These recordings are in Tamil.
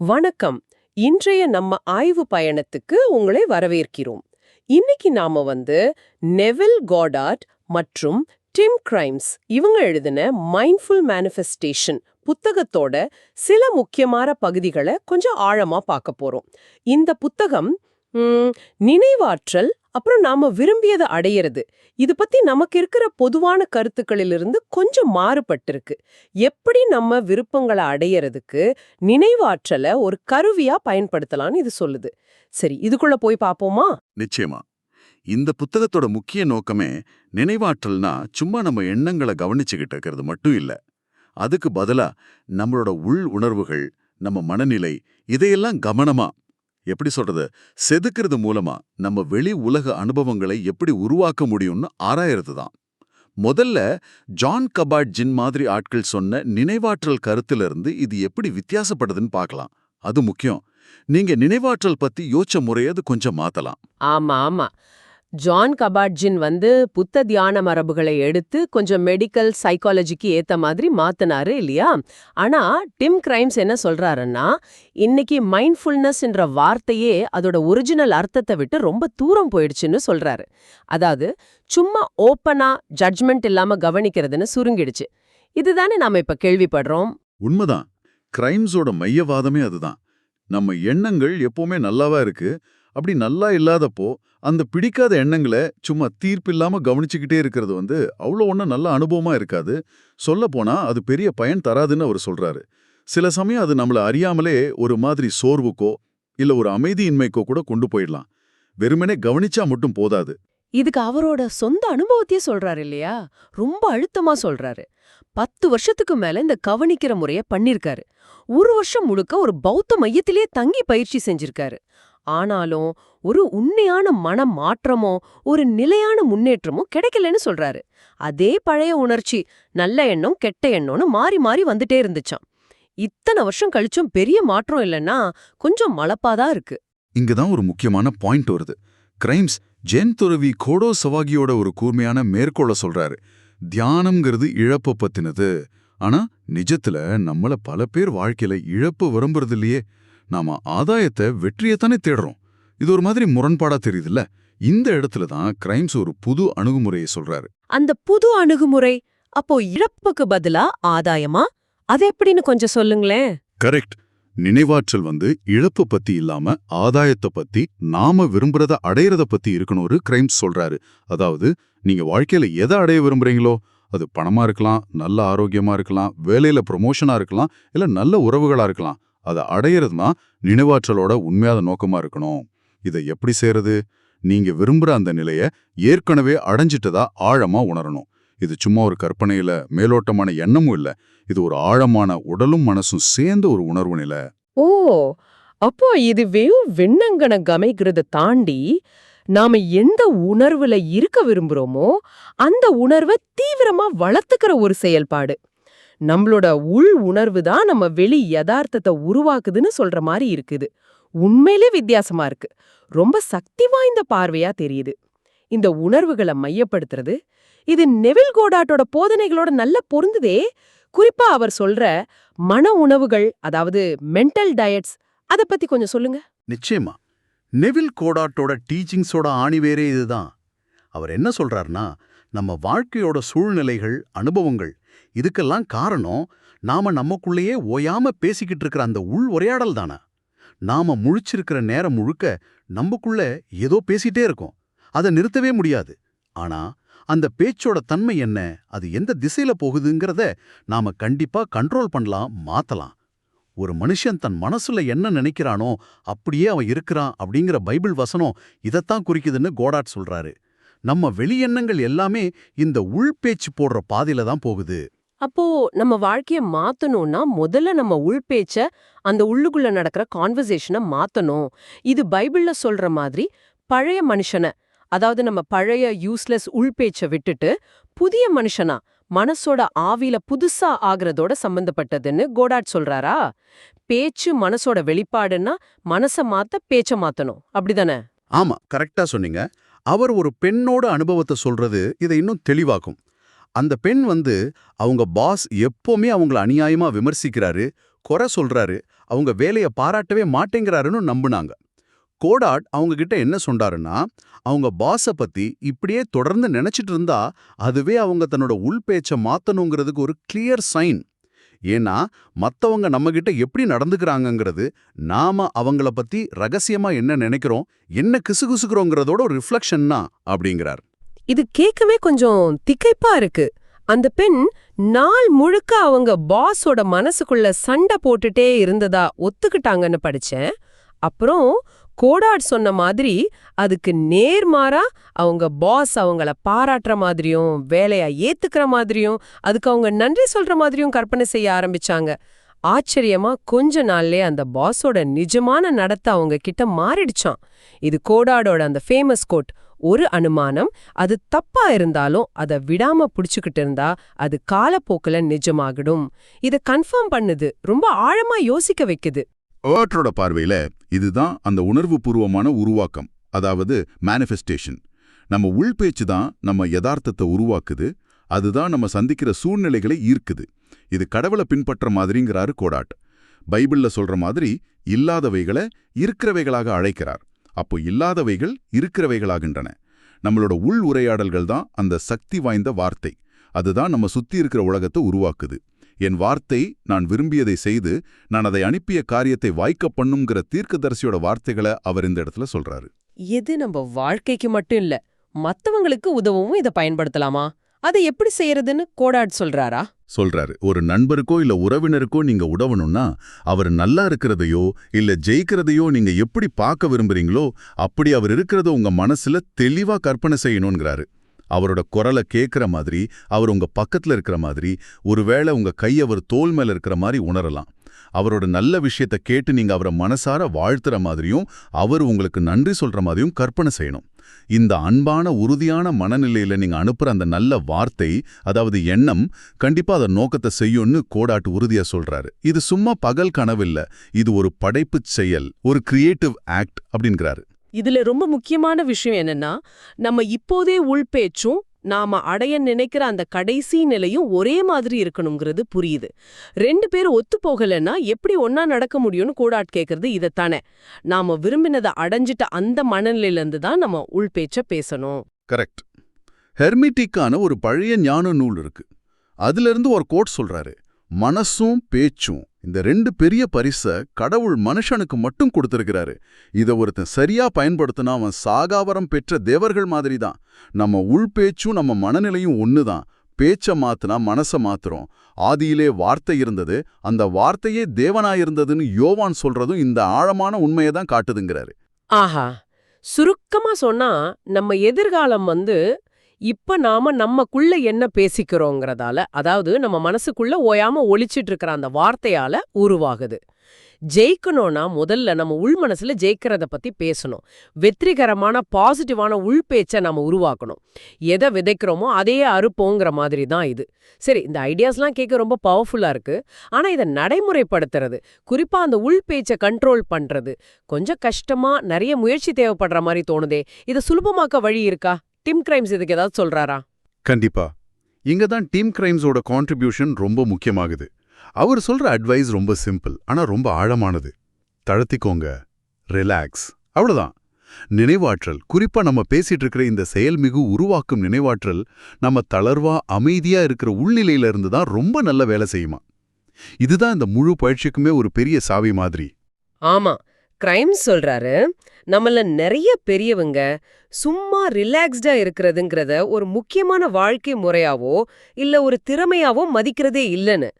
வணக்கம். இன்றைய நம்ம ஆய்வு பயணத்துக்கு உங்களை வரவேற்கிறோம். இன்னைக்கு நாம வந்து நெவில் காடார்ட் மற்றும் டிம் கிரைம்ஸ் இவங்க எழுதின மைண்ட்ஃபுல் மேனிஃபெஸ்டேஷன் புத்தகத்தோட சில முக்கியமான பகுதிகளை கொஞ்சம் ஆழமா பார்க்க போறோம். இந்த புத்தகம் நினைவாற்றல் அப்புறம் நாம விரும்பியதை அடையிறது. இது பத்தி நமக்கு இருக்கிற பொதுவான கருத்துக்களிலிருந்து கொஞ்சம் மாறுபட்டிருக்கு. எப்படி நம்ம விருப்பங்களை அடையறதுக்கு நினைவாற்றலை ஒரு கருவியா பயன்படுத்தலாம்னு இது சொல்லுது. சரி இதுக்குள்ள போய் பாப்போமா? நிச்சயமா. இந்த புத்தகத்தோட முக்கிய நோக்கமே நினைவாற்றல்னா சும்மா நம்ம எண்ணங்களை கவனிச்சுக்கிட்டு இருக்கிறது மட்டும் இல்ல. அதுக்கு பதிலா நம்மளோட உள் உணர்வுகள் நம்ம மனநிலை இதையெல்லாம் கவனமா எப்படி சொல்றது செதுக்கிறது மூலமா நம்ம வெளி உலக அனுபவங்களை எப்படி உருவாக்க முடியும்னு ஆராயறது தான். முதல்ல ஜான் கபாட் ஜின் மாதிரி ஆட்கள் சொன்ன நினைவாற்றல் கருத்திலிருந்து இது எப்படி வித்தியாசப்படுதுன்னு பார்க்கலாம். அது முக்கியம். நீங்க நினைவாற்றல் பத்தி யோசிச்ச முறையை அது கொஞ்சம் மாத்தலாம். ஆமா ஆமா. ஜான் கபாட்ஜின் வந்து புத்த தியான மரபுகளை எடுத்து கொஞ்சம் மெடிக்கல் சைக்காலஜிக்கு ஏத்த மாதிரி மாத்தினாரு இல்லையா? ஆனா டிம் கிரைம்ஸ் என்ன சொல்றாருன்னா இன்னைக்கு மைண்ட்ஃபுல்னஸ்ன்ற வார்த்தையே அதோட ஒரிஜினல் அர்த்தத்தை விட்டு ரொம்ப தூரம் போயிடுச்சுன்னு சொல்றாரு. அதாவது சும்மா ஓப்பனா ஜட்ஜ்மெண்ட் இல்லாம கவனிக்கிறதுன்னு சுருங்கிடுச்சு. இதுதானே நாம இப்ப கேள்விப்படுறோம்? உண்மைதான். கிரைம்ஸோட மையவாதமே அதுதான். நம்ம எண்ணங்கள் எப்பவுமே நல்லாவா இருக்கு அப்படி நல்லா இல்லாதப்போ அந்த பிடிக்காத எண்ணங்களை சும்மா தீர்ப்பில்லாம கவனிச்சுக்கிட்டே இருக்கிறது வந்து அவ்வளோ ஒன்றும் நல்ல அனுபவமா இருக்காது. சொல்ல போனா அது பெரிய பயன் தராதுன்னு அவர் சொல்றாரு. சில சமயம் அது நம்மள அறியாமலே ஒரு மாதிரி சோர்வுக்கோ இல்ல ஒரு அமைதியின்மைக்கோ கூட கொண்டு போயிடலாம். வெறுமனே கவனிச்சா மட்டும் போதாது. இதுக்கு அவரோட சொந்த அனுபவத்தையே சொல்றாரு இல்லையா? ரொம்ப அழுத்தமா சொல்றாரு. பத்து வருஷத்துக்கு மேல இந்த கவனிக்கிற முறைய பண்ணிருக்காரு. ஒரு வருஷம் முழுக்க ஒரு பௌத்த மையத்திலேயே தங்கி பயிற்சி செஞ்சிருக்காரு. ஆனாலும் ஒரு உண்மையான மன மாற்றமோ ஒரு நிலையான முன்னேற்றமோ கிடைக்கலன்னு சொல்றாரு. அதே பழைய உணர்ச்சி நல்ல எண்ணம் கெட்ட எண்ணம்னு மாறி மாறி வந்துட்டே இருந்துச்சாம். இத்தனை வருஷம் கழிச்சும் பெரிய மாற்றம் இல்லைன்னா கொஞ்சம் மலப்பாதான் இருக்கு. இங்கதான் ஒரு முக்கியமான பாயிண்ட் வருது. கிரைம்ஸ் ஜென் துறவி கோடோ சவாகியோட ஒரு கூர்மையான மேற்கோள சொல்றாரு. தியானம்ங்கிறது இழப்ப பத்தினது. ஆனா நிஜத்துல நம்மள பல பேர் வாழ்க்கையில இழப்பு விரும்புறது இல்லையே. நாம ஆதாயத்தை வெற்றியத்தானே தேடுறோம். இது ஒரு மாதிரி முரண்பாடா தெரியுதுல்ல? இந்த இடத்துல தான் கிரைம்ஸ் ஒரு புது அணுகுமுறையை சொல்றாரு. அந்த புது அணுகுமுறை அப்போ இழப்புக்கு பதிலா ஆதாயமா? அது எப்படின்னு கொஞ்சம் சொல்லுங்களேன். கரெக்ட். நினைவாற்றல் வந்து இழப்பு பத்தி இல்லாம ஆதாயத்தை பத்தி நாம விரும்புறத அடையறத பத்தி இருக்கணும் ஒரு கிரைம்ஸ் சொல்றாரு. அதாவது நீங்க வாழ்க்கையில எதை அடைய விரும்புறீங்களோ அது பணமா இருக்கலாம் நல்ல ஆரோக்கியமா இருக்கலாம் வேலையில ப்ரொமோஷனா இருக்கலாம் இல்ல நல்ல உறவுகளா இருக்கலாம் அதை அடையறதுனா நினைவாற்றலோட உண்மையான நோக்கமா இருக்கணும். இதை எப்படி செய்யறது? நீங்க விரும்புற அந்த நிலைய ஏற்கனவே அடைஞ்சிட்டதா ஆழமா உணரணும். இது சும்மா ஒரு கற்பனையில மேலோட்டமான எண்ணமும் இல்ல. இது ஒரு ஆழமான உடலும் மனசும் சேர்ந்த ஒரு உணர்வு நிலை. ஓ! அப்போ இது வெறும் விண்ணங்கன கமைக்கிறத தாண்டி நாம எந்த உணர்வுல இருக்க விரும்புறோமோ அந்த உணர்வை தீவிரமா வளர்த்துக்கிற ஒரு செயல்பாடு. நம்மளோட உள் உணர்வு தான் நம்ம வெளி யதார்த்தத்தை உருவாக்குதுன்னு சொல்ற மாதிரி இருக்குது. உண்மையிலே வித்தியாசமா இருக்கு. ரொம்ப சக்தி வாய்ந்த பார்வையா தெரியுது. இந்த உணர்வுகளை மையப்படுத்துறது இது நெவில் கோடாட்டோட போதனைகளோட நல்ல பொருந்துதே. குறிப்பா அவர் சொல்ற மன உணவுகள் அதாவது மென்டல் டயட்ஸ் அத பத்தி கொஞ்சம் சொல்லுங்க. நிச்சயமா. நெவில் கோடாட்டோட டீச்சிங்ஸோட ஆணிவேரே இதுதான். அவர் என்ன சொல்றாருன்னா நம்ம வாழ்க்கையோட சூழ்நிலைகள் அனுபவங்கள் இதுக்கெல்லாம் காரணம் நாம நமக்குள்ளேயே ஓயாம பேசிக்கிட்டு இருக்கிற அந்த உள் உரையாடல் தானே. நாம முழிச்சிருக்கிற நேரம் முழுக்க நமக்குள்ள ஏதோ பேசிட்டே இருக்கோம். அதை நிறுத்தவே முடியாது. ஆனா அந்த பேச்சோட தன்மை என்ன அது எந்த திசையில போகுதுங்கிறத நாம கண்டிப்பா கண்ட்ரோல் பண்ணலாம் மாத்தலாம். ஒரு மனுஷன் தன் மனசுல என்ன நினைக்கிறானோ அப்படியே அவன் இருக்கிறான் அப்படிங்கிற பைபிள் வசனம் இதைத்தான் குறிக்குதுன்னு கோடாட் சொல்றாரு. நம்ம வெளியெண்ணங்கள் எல்லாமே இந்த உள்பேச்சு போடுற பாதையில தான் போகுது. அப்போ நம்ம வாழ்க்கைய மாத்தணும்னா முதல்ல நம்ம உள்பேச்ச அந்த உள்ளுக்குள்ள நடக்கிற கான்வர்சேஷனை மாத்தணும். இது பைபிள்ல சொல்ற மாதிரி பழைய மனுஷன அதாவது நம்ம பழைய யூஸ்லெஸ் உள்பேச்ச விட்டுட்டு புதிய மனுஷனா மனசோட ஆவியில புதுசா ஆகுறதோட சம்பந்தப்பட்டதுன்னு கோடாட் சொல்றாரா? பேச்சு மனசோட வெளிப்பாடுன்னா மனச மாத்த பேச்ச மாத்தணும். அப்படிதானே? ஆமா கரெக்டா சொன்னீங்க. அவர் ஒரு பெண்ணோட அனுபவத்தை சொல்றது இதை இன்னும் தெளிவாக்கும். அந்த பெண் வந்து அவங்க பாஸ் எப்பவுமே அவங்கள அநியாயமா விமர்சிக்கிறாரு குறை சொல்றாரு அவங்க வேலைய பாராட்டவே மாட்டேங்கிறாருன்னு நம்புனாங்க. கோடாட் அவங்க கிட்ட என்ன சொன்னாருன்னா அவங்க பாஸ பத்தி இப்படியே தொடர்ந்து நினைச்சிட்டு இருந்தா அதுவே அவங்க தன்னோட உள் பேச்சை மாத்தணுங்கிறதுக்கு ஒரு கிளியர் சைன் ஏன்னா மத்தவங்க நம்ம கிட்ட எப்படி நடந்துக்கிறாங்கங்கிறது நாம அவங்கள பத்தி ரகசியமா என்ன நினைக்கிறோம் என்ன கிசுகுசுக்கிறோங்கிறதோட ஒரு ரிஃப்ளெக்ஷன்னா தான் அப்படிங்கிறார். இது கேட்கவே கொஞ்சம் திகைப்பா இருக்கு. அந்த பெண் நாள் முழுக்க அவங்க பாஸோட மனசுக்குள்ள சண்டை போட்டுட்டே இருந்ததா ஒத்துக்கிட்டாங்கன்னு படிச்சேன். அப்புறம் கோடாட் சொன்ன மாதிரி அதுக்கு நேர்மாறா அவங்க பாஸ் அவங்கள பாராட்டுற மாதிரியும் வேலைய ஏத்துக்கிற மாதிரியும் அதுக்கு அவங்க நன்றி சொல்ற மாதிரியும் கற்பனை செய்ய ஆரம்பிச்சாங்க. ஆச்சரியமா கொஞ்ச நாள்லயே அந்த பாஸோட நிஜமான நடத்த அவங்க கிட்ட மாறிடுச்சாம். இது கோடாடோட அந்த ஃபேமஸ் கோட் ஒரு அனுமானம் அது தப்பா இருந்தாலும் அதை விடாம பிடிச்சுக்கிட்டு இருந்தா அது காலப்போக்கில் நிஜமாகிடும். இத கன்ஃபார்ம் பண்ணுது ரொம்ப ஆழமா யோசிக்க வைக்குது. ஓட்டரோட பார்வையில இதுதான் அந்த உணர்வு பூர்வமான உருவாக்கம் அதாவது மேனிஃபெஸ்டேஷன் நம்ம உள்பேச்சு தான் நம்ம யதார்த்தத்தை உருவாக்குது அதுதான் நம்ம சந்திக்கிற சூழ்நிலைகளை ஈர்க்குது. இது கடவுளை பின்பற்ற மாதிரிங்கிறாரு கோடாட். பைபிள்ல சொல்ற மாதிரி இல்லாதவைகளை இருக்கிறவைகளாக அழைக்கிறார். அப்போ இல்லாதவைகள் இருக்கிறவைகளாகின்றன. நம்மளோட உள் உரையாடல்கள் தான் அந்த சக்தி வாய்ந்த வார்த்தை. அதுதான் நம்ம சுத்தி இருக்கிற உலகத்தை உருவாக்குது. என் வார்த்தை நான் விரும்பியதை செய்து நான் அதை அனுப்பிய காரியத்தை வாய்க்க பண்ணுங்கிற தீர்க்கதரிசியோட வார்த்தைகளை அவர் இந்த இடத்துல சொல்றாரு. எது நம்ம வாழ்க்கைக்கு மட்டும் இல்ல மத்தவங்களுக்கு உதவவும் இத பயன்படுத்தலாமா? அதை எப்படி செய்யறதுன்னு கோடாட் சொல்றாரா? சொல்றாரு. ஒரு நண்பருக்கோ இல்ல உறவினருக்கோ நீங்க உடவணும்னா அவர் நல்லா இருக்கிறதையோ இல்ல ஜெயிக்கிறதையோ நீங்க எப்படி பார்க்க விரும்புறீங்களோ அப்படி அவர் இருக்கிறத உங்க மனசுல தெளிவா கற்பனை செய்யணுங்கிறாரு அவரோட குரலை கேட்குற மாதிரி அவர் உங்க பக்கத்துல இருக்கிற மாதிரி ஒருவேளை உங்க கை அவர் தோல் மேல இருக்கிற மாதிரி உணரலாம். அவரோட நல்ல விஷயத்த கேட்டு நீங்க அவரை மனசார வாழ்த்துற மாதிரியும் அவர் உங்களுக்கு நன்றி சொல்ற மாதிரியும் கற்பனை செய்யணும். இந்த அன்பான உறுதியான மனநிலையில நீங்க அனுப்புற அந்த நல்ல வார்த்தை அதாவது எண்ணம் கண்டிப்பா அதை நோக்கத்தை செய்யும்னு கோடாட்டு உறுதியா சொல்றாரு. இது சும்மா பகல் கனவில்ல இது ஒரு படைப்புச் செயல் ஒரு கிரியேட்டிவ் ஆக்ட் அப்படிங்கிறாரு. இதுல ரொம்ப முக்கியமான விஷயம் என்னன்னா நம்ம இப்போதே உள்பேச்சும் நாம அடைய நினைக்கிற அந்த கடைசி நிலையும் ஒரே மாதிரி இருக்கணுங்கிறது புரியுது. ரெண்டு பேரும் ஒத்து போகலைன்னா எப்படி ஒன்னா நடக்க முடியும்னு கூடாட் கேக்குறது இதைத்தானே. நாம விரும்பினதை அடைஞ்சிட்ட அந்த மனநிலையில இருந்து தான் நம்ம உள்பேச்ச பேசணும். கரெக்ட். ஹெர்மிட்டிக்கான ஒரு பழைய ஞான நூல் இருக்கு. அதுல இருந்து ஒரு கோட் சொல்றாரு. மனசும் பேச்சும். இந்த ரெண்டு பெரிய பரிச கடவுள் மனுஷனுக்கு மட்டும் கொடுத்திருக்கிறாரு. இத ஒருத்தன் சரியா பயன்படுத்தினா அவன் சாகாவரம் பெற்ற தேவர்கள் மாதிரி தான் நம்ம உள் பேச்சும் நம்ம மனநிலையும் ஒண்ணுதான். பேச்ச மாத்துனா மனச மாத்துறோம். ஆதியிலே வார்த்தை இருந்தது. அந்த வார்த்தையே தேவனாயிருந்ததுன்னு யோவான் சொல்றதும் இந்த ஆழமான உண்மையை தான் காட்டுதுங்கிறாரு. ஆஹா. சுருக்கமா சொன்னா நம்ம எதிர்காலம் வந்து இப்ப நாம நம்மக்குள்ள என்ன பேசிக்கிறோங்கிறதால அதாவது நம்ம மனசுக்குள்ள ஓயாம ஒழிச்சிட்டு இருக்கிற அந்த வார்த்தையால உருவாகுது. ஜெயிக்கணும்னா முதல்ல நம்ம உள் மனசுல ஜெயிக்கிறத பத்தி பேசணும். வெற்றிகரமான பாசிட்டிவான உள் பேச்சை நம்ம உருவாக்கணும். எதை விதைக்கிறோமோ அதையே அறுப்போங்கிற மாதிரி தான் இது. சரி இந்த ஐடியாஸ்லாம் கேட்க ரொம்ப பவர்ஃபுல்லா இருக்கு. ஆனா இதை நடைமுறைப்படுத்துறது குறிப்பா அந்த உள் பேச்சை கண்ட்ரோல் பண்றது கொஞ்சம் கஷ்டமா நிறைய முயற்சி தேவைப்படுற மாதிரி தோணுதே இதை சுலபமாக்க வழி இருக்கா? டிம் கிரைம்ஸ் இதுக்கு ஏதாவது சொல்றாரா? கண்டிப்பா. இங்க தான் டீம் கிரைம்ஸோட கான்ட்ரிபியூஷன் ரொம்ப முக்கியமாகுது. அவர் சொல்ற அட்வைஸ் ரொம்ப சிம்பிள் ஆனா ரொம்ப ஆழமானது. தளர்த்திக்கோங்க. ரிலாக்ஸ் அவ்வளவுதான். நினைவாற்றல். குறிப்பா நம்ம பேசிட்டு இருக்கிற இந்த செயல்மிகு உருவாக்கும் நினைவாற்றல் நம்ம தளர்வா அமைதியா இருக்கிற உள்நிலையில இருந்து தான் ரொம்ப நல்ல வேலை செய்யுமா. இதுதான் இந்த முழு பயிற்சிக்குமே ஒரு பெரிய சாவி மாதிரி. ஆமா. கிரைம்ஸ் சொல்றாரு. நம்மள நிறைய பெரியவங்க சும்மா ரிலாக்ஸ்டா இருக்கிறதுங்கிறத ஒரு முக்கியமான வாழ்க்கை முறையாவோ இல்ல ஒரு திறமையாவோ மதிக்கிறதே இல்லைன்னு.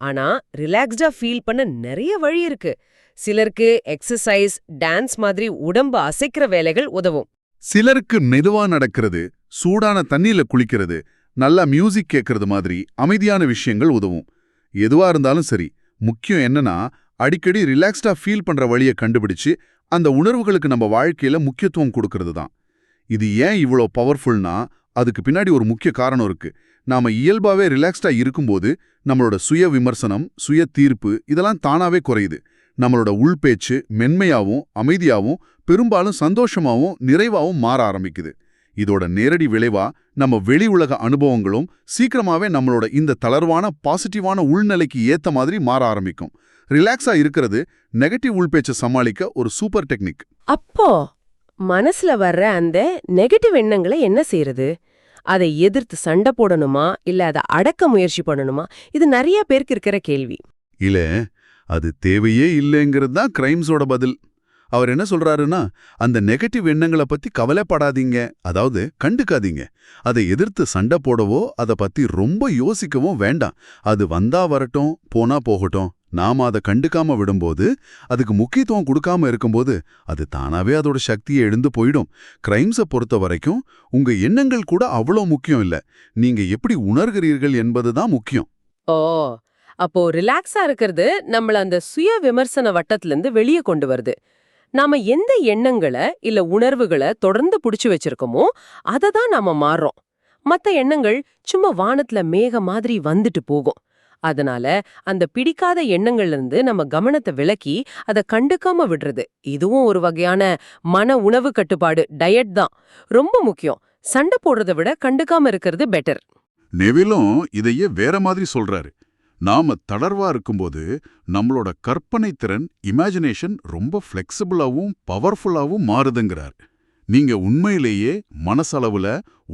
ஆனா ரிலாக்ஸ்டா ஃபீல் பண்ண நிறைய வழி இருக்கு. சிலருக்கு எக்ஸசைஸ் டான்ஸ் மாதிரி உடம்ப அசைக்கிற வேலைகள் உதவும். சிலருக்கு மெதுவா நடக்கிறது சூடான தண்ணியில குளிக்கிறது நல்லா மியூசிக் கேட்கறது மாதிரி அமைதியான விஷயங்கள் உதவும். எதுவா இருந்தாலும் சரி முக்கியம் என்னன்னா அடிக்கடி ரிலாக்ஸ்டா ஃபீல் பண்ற வழியை கண்டுபிடிச்சு அந்த உணர்வுகளுக்கு நம்ம வாழ்க்கையில முக்கியத்துவம் கொடுக்கறது தான் இது ஏன் இவ்வளோ பவர்ஃபுல்னா அதுக்கு பின்னாடி ஒரு முக்கிய காரணம் இருக்கு. நாம இயல்பாவே ரிலாக்ஸ்டா இருக்கும்போது நம்மளோட சுய விமர்சனம் சுய தீர்ப்பு இதெல்லாம் தானாவே குறையுது. நம்மளோட உள்பேச்சு மென்மையாவும் அமைதியாவும் பெரும்பாலும் சந்தோஷமாவும் நிறைவாவும் மாற ஆரம்பிக்குது. இதோட நேரடி விளைவா நம்ம வெளி உலக அனுபவங்களும் சீக்கிரமாவே நம்மளோட இந்த தளர்வான பாசிட்டிவான உள்நிலைக்கு ஏத்த மாதிரி மாற ஆரம்பிக்கும். ரிலாக்ஸா இருக்கிறது நெகட்டிவ் உள்பேச்சை சமாளிக்க ஒரு சூப்பர் டெக்னிக் அப்போ மனசுல வர்ற அந்த நெகட்டிவ் எண்ணங்களை என்ன செய்யறது அதை எதிர்த்து சண்டை போடணுமா? இல்ல அதை அடக்க முயற்சி பண்ணணுமா? இது நிறைய பேருக்கு இருக்கிற கேள்வி. இல்ல அது தேவையே இல்லைங்கிறது தான் கிரைம்ஸோட பதில். அவர் என்ன சொல்றாருன்னா அந்த நெகட்டிவ் எண்ணங்களை பத்தி கவலைப்படாதீங்க. அதாவது கண்டுக்காதீங்க. அதை எதிர்த்து சண்டை போடவோ அதை பத்தி ரொம்ப யோசிக்கவும் வேண்டாம். அது வந்தா வரட்டும் போனா போகட்டும். நாம அதை கண்டுக்காம விடும்போது அதுக்கு முக்கியத்துவம் கொடுக்காம இருக்கும்போது அது தானாவே அதோட சக்தியை எழுந்து போயிடும். கிரைம்ஸை பொறுத்த வரைக்கும் உங்க எண்ணங்கள் கூட அவ்வளோ முக்கியம் இல்ல. நீங்க எப்படி உணர்கிறீர்கள் என்பது தான் முக்கியம். ஓ அப்போ ரிலாக்ஸா இருக்கிறது நம்மள அந்த சுய விமர்சன வட்டத்துல இருந்து வெளியே கொண்டு வருது. நாம எந்த எண்ணங்களை இல்ல உணர்வுகளை தொடர்ந்து புடிச்சு வச்சிருக்கோமோ அதை தான் நாம மாறுறோம். மத்த எண்ணங்கள் சும்மா வானத்துல மேக மாதிரி வந்துட்டு போகும். அதனால அந்த பிடிக்காத எண்ணங்கள்ல இருந்து நம்ம கவனத்தை விலக்கி அதை கண்டுக்காம விடுறது. இதுவும் ஒரு வகையான மன உணவு கட்டுப்பாடு டயட் தான். ரொம்ப முக்கியம். சண்டை போடுறதை விட கண்டுக்காம இருக்கிறது பெட்டர் நெவிலும் இதையே வேற மாதிரி சொல்றாரு. நாம தளர்வா இருக்கும்போது நம்மளோட கற்பனை திறன் இமேஜினேஷன் ரொம்ப ஃப்ளெக்சிபிளாவும் பவர்ஃபுல்லாவும் மாறுதுங்கிறார். நீங்க உண்மையிலேயே மனசளவுல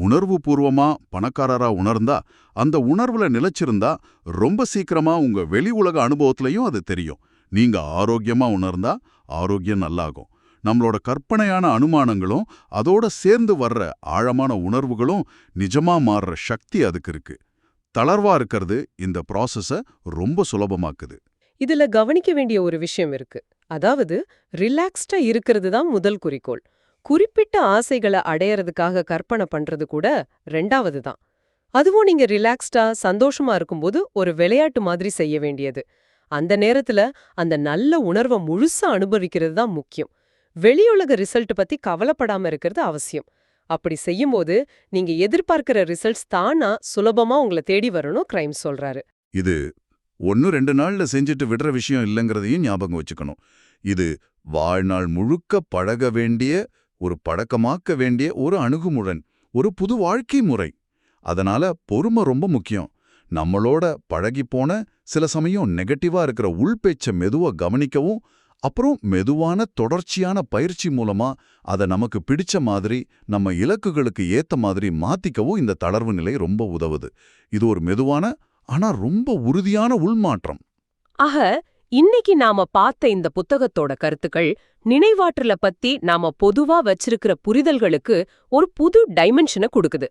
உணர்வு பூர்வமா பணக்காரரா உணர்ந்தா அந்த உணர்வுல நிலைச்சிருந்தா ரொம்ப சீக்கிரமா உங்க வெளி உலக அனுபவத்திலையும் அது தெரியும். நீங்க ஆரோக்கியமா உணர்ந்தா ஆரோக்கியம் நல்லாகும். நம்மளோட கற்பனையான அனுமானங்களும் அதோட சேர்ந்து வர்ற ஆழமான உணர்வுகளும் நிஜமா மாறுற சக்தி அதுக்கு இருக்கு. தளர்வா இருக்கிறது இந்த ப்ராசஸ ரொம்ப சுலபமாக்குது. இதுல கவனிக்க வேண்டிய ஒரு விஷயம் இருக்கு. அதாவது ரிலாக்ஸ்டா இருக்கிறது தான் முதல் குறிக்கோள். குறிப்பிட்ட ஆசைகளை அடையறதுக்காக கற்பனை பண்றது கூட ரெண்டாவது தான். அதுவும் நீங்க ரிலாக்ஸ்டா சந்தோஷமா இருக்கும்போது ஒரு விளையாட்டு மாதிரி செய்ய வேண்டியது. அந்த நேரத்துல அந்த நல்ல உணர்வை முழுசா அனுபவிக்கிறது தான் முக்கியம். வெளியுலக ரிசல்ட் பத்தி கவலைப்படாம இருக்கிறது அவசியம். அப்படி செய்யும்போது நீங்க எதிர்பார்க்கிற ரிசல்ட்ஸ் தானா சுலபமா உங்களை தேடி வரணும் கிரைம் சொல்றாரு. இது ஒன்னு ரெண்டு நாள்ல செஞ்சுட்டு விடுற விஷயம் இல்லைங்கிறதையும் ஞாபகம் வச்சுக்கணும். இது வாழ்நாள் முழுக்க பழக வேண்டிய ஒரு பழக்கமாக்க வேண்டிய ஒரு அணுகுமுறை ஒரு புது வாழ்க்கை முறை. அதனால பொறுமை ரொம்ப முக்கியம். நம்மளோட பழகிப்போன சில சமயம் நெகட்டிவா இருக்கிற உள்பேச்ச மெதுவா கவனிக்கவும் அப்புறம் மெதுவான தொடர்ச்சியான பயிற்சி மூலமா அதை நமக்கு பிடிச்ச மாதிரி நம்ம இலக்குகளுக்கு ஏத்த மாதிரி மாத்திக்கவும் இந்த தளர்வு நிலை ரொம்ப உதவுது. இது ஒரு மெதுவான ஆனா ரொம்ப உறுதியான உள்மாற்றம். ஆக இன்னைக்கு நாம பார்த்த இந்த புத்தகத்தோட கருத்துக்கள் நினைவாற்றல பத்தி நாம பொதுவா வச்சிருக்கிற புரிதல்களுக்கு ஒரு புது டைமென்ஷனை கொடுக்குது.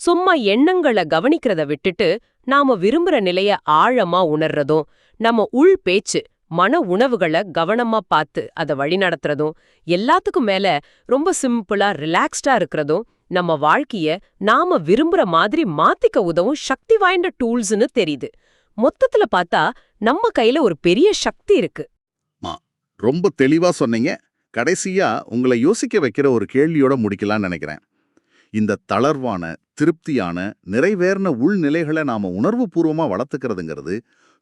சும்மா எண்ணங்களை கவனிக்கிறத விட்டுட்டு நாம விரும்புற நிலைய ஆழமா உணர்றதும் நம்ம உள் பேச்சு மன உணவுகளை கவனமா பார்த்து அதை வழிநடத்துறதும் எல்லாத்துக்கும் மேல ரொம்ப சிம்பிளா ரிலாக்ஸ்டா இருக்கிறதும் நம்ம வாழ்க்கைய நாம விரும்புற மாதிரி மாத்திக்க உதவும் சக்தி வாய்ந்த டூல்ஸ்னு தெரியுது. மொத்தத்துல பார்த்தா நம்ம கையில ஒரு பெரிய சக்தி இருக்கு. ரொம்ப தெளிவா சொன்னீங்க. கடைசியா உங்களை யோசிக்க வைக்கிற ஒரு கேள்வியோட முடிக்கலாம்னு நினைக்கிறேன். இந்த தளர்வான திருப்தியான நிறைவேறின உள்நிலைகளை நாம உணர்வுபூர்வமா வளர்த்துக்கிறதுங்கிறது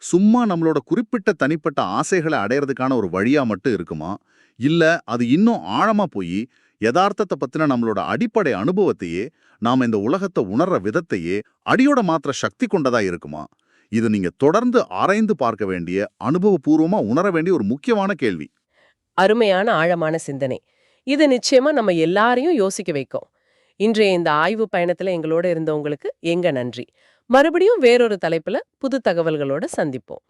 சும்மா நம்மளோட குறிப்பிட்ட தனிப்பட்ட ஆசைகளை அடையறதுக்கான ஒரு வழியா மட்டும் இருக்குமா? இல்ல அது இன்னும் ஆழமா போய் யதார்த்தத்தை பத்தின நம்மளோட அடிப்படை அனுபவத்தையே நாம இந்த உலகத்தை உணர்ற விதத்தையே அடியோட மாத்திர சக்தி கொண்டதா இருக்குமா? இது நீங்க தொடர்ந்து ஆராய்ந்து பார்க்க வேண்டிய அனுபவபூர்வமா உணர வேண்டிய ஒரு முக்கியமான கேள்வி. அருமையான ஆழமான சிந்தனை. இது நிச்சயமா நம்ம எல்லாரையும் யோசிக்க வைக்கும். இன்றைய இந்த ஆய்வு பயணத்துல எங்களோட இருந்தவங்களுக்கு எங்க நன்றி. மறுபடியும் வேறொரு தலைப்புல புது தகவல்களோட சந்திப்போம்.